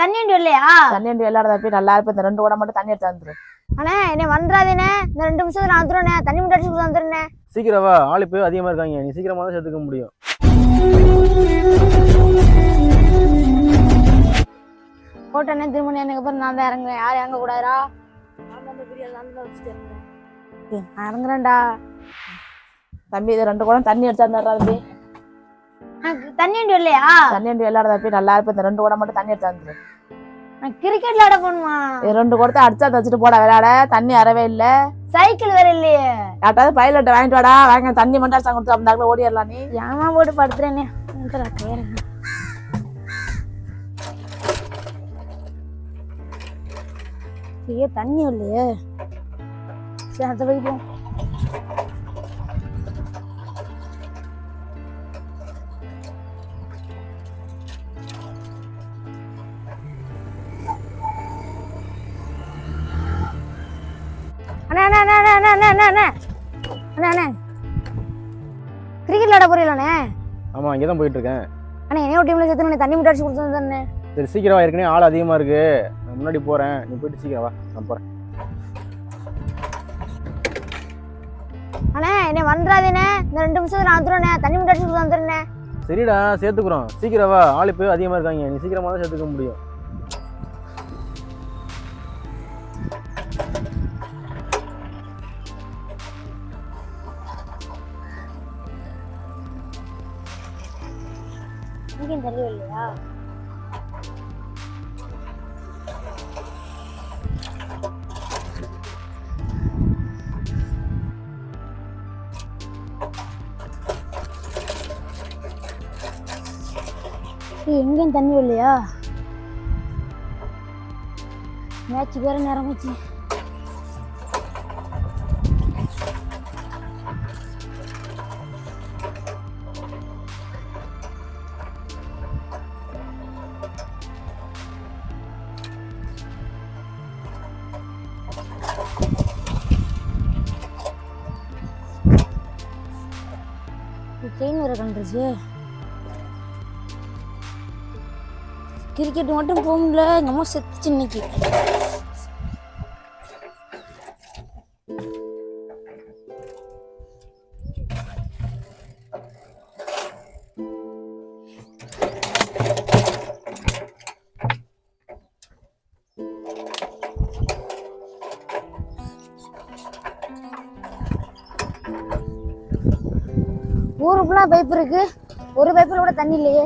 தண்ணி வண்டி இல்லையா தண்ணி வண்டி விளையாடுறத போய் நல்லா இருப்பேன். இந்த ரெண்டு குடம் மட்டும் தண்ணி எடுத்து வந்துரு அண்ணே என்னை வந்துடாதேண்ணே இந்த ரெண்டு நிமிஷத்துல நான் வந்துடுறேன் தண்ணி மட்டும் அடிச்சு வந்துடுறேன் சீக்கிரம் வா. ஆள் இப்போ அதிகமாக இருக்காங்க. நீ சீக்கிரமாக தான் சேர்த்துக்க முடியும். போட்டோன்னே திரும்ப எனக்கு அப்புறம் நான் தான் இறங்குறேன் யாரும் இறங்க கூடாதா நான் இறங்குறேன்டா. தம்பி இது ரெண்டு குடம் தண்ணி எடுத்து வந்துடுறா தம்பி. எனக்கு தண்ணி வண்டி இல்லையா தண்ணி வண்டி விளையாடுறத போய் நல்லா இருப்பேன். இந்த ரெண்டு குடம் மட்டும் தண்ணி எடுத்து வந்துரு கிரிக்கெட் விளையாட போகணுமா இது ரெண்டு குடத்தை அடிச்சா வச்சுட்டு போட விளையாட. தண்ணி அறவே இல்ல. சைக்கிள் வேற இல்லையே. யார்ட்டாவது பைலட் வாங்கிட்டு வாடா. வாங்க தண்ணி மட்டும் அடிச்சா கொடுத்து அந்த ஓடிடலாம் நீ. ஏமா போட்டு படுத்துறேனே கேளுங்க ஐயோ தண்ணி இல்லையே சரி அதை வைப்போம் அண்ணா அண்ணா அண்ணா அண்ணா அண்ணா அண்ணா அண்ணா. அண்ணா அண்ணா. கிரிக்கெட் விளையாட போறீங்களாண்ணே ஆமாம் இங்கே தான் போயிட்டு இருக்கேன் அண்ணா என்னைய டீம்ல சேர்த்து தண்ணி மட்டும் அடிச்சு கொடுத்து தானே சரி சீக்கிரம் ஏற்கனவே ஆள் அதிகமாக இருக்கு. நான் முன்னாடி போகிறேன் நீ போயிட்டு சீக்கிரம் வா நான் போகிறேன் அண்ணா என்னை வந்துடாதேண்ணே இந்த ரெண்டு நிமிஷத்துல நான் வந்துடுறேன் தண்ணி மட்டும் அடிச்சு கொடுத்து வந்துடுறேன் சரிடா சேர்த்துக்குறோம். சீக்கிரம் வா. ஆள் இப்போ அதிகமாக இருக்காங்க. நீ சீக்கிரமாக தான் சேர்த்துக்க முடியும். இங்கேயும் தண்ணி இல்லையா ஏய், எங்கேயும் தண்ணி இல்லையா மேட்ச் வேற நேரம் வச்சு ட்ரெயின் வேற கண்டுருச்சு கிரிக்கெட் மட்டும் போக முடியல. எங்கள் அம்மா செத்துச்சு இன்னைக்கு. ஊரு ஃபுல்லாக பைப் இருக்கு. ஒரு பைப்பில் கூட தண்ணி இல்லையே.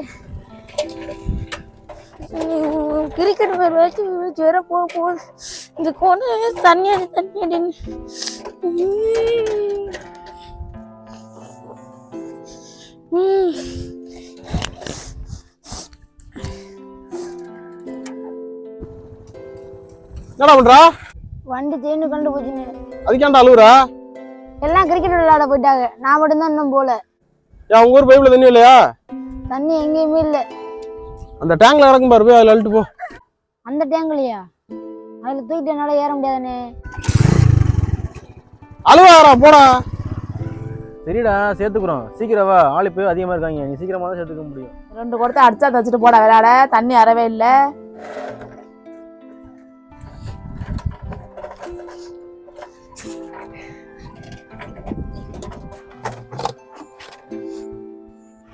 கிரிக்கெட் வேறு வச்சு வேற போக போகுது இந்த கோணு தண்ணி அடி தண்ணி அடின்னு. என்னடா பண்ணுறா வண்டி தேனு கண்டு போச்சுன்னு அதுக்கேண்டா அழுகுறா எல்லாம் கிரிக்கெட் விளையாட போயிட்டாங்க. நான் மட்டும்தான் இன்னும் போல. ஏன் உங்கள் ஊர் பைப்பில் தண்ணி இல்லையா? தண்ணி எங்கேயுமே இல்லை. அந்த டேங்க்ல கிடக்கும் பாரு போய் அதில் அழுட்டு போ. அந்த டேங்க்லையா? அதில் தூக்கிட்டு என்னால் ஏற முடியாதானே அழுவாரா போடா. சரிடா சேர்த்துக்குறோம். சீக்கிரம் வா ஆள் இப்போ அதிகமாக இருக்காங்க. நீ சீக்கிரமாக தான் சேர்த்துக்க முடியும். ரெண்டு குடத்தை அடிச்சா வச்சுட்டு போட விளையாட. தண்ணி அறவே இல்ல.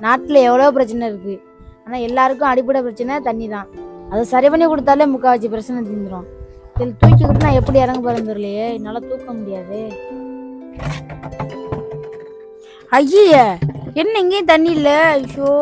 நாட்டில் எவ்வளோ பிரச்சனை இருக்குது ஆனால் எல்லாருக்கும் அடிப்படை பிரச்சனை தண்ணி தான் அதை சரி பண்ணி கொடுத்தாலே முக்காவாசி பிரச்சனை தீந்துரும். இதில் தூக்கிக்கிட்டு நான் எப்படி இறங்க போகிறேன் தெரியலையே. என்னால் தூக்க முடியாது. ஐயே என்ன இங்கேயும் தண்ணி இல்லை? ஐயோ.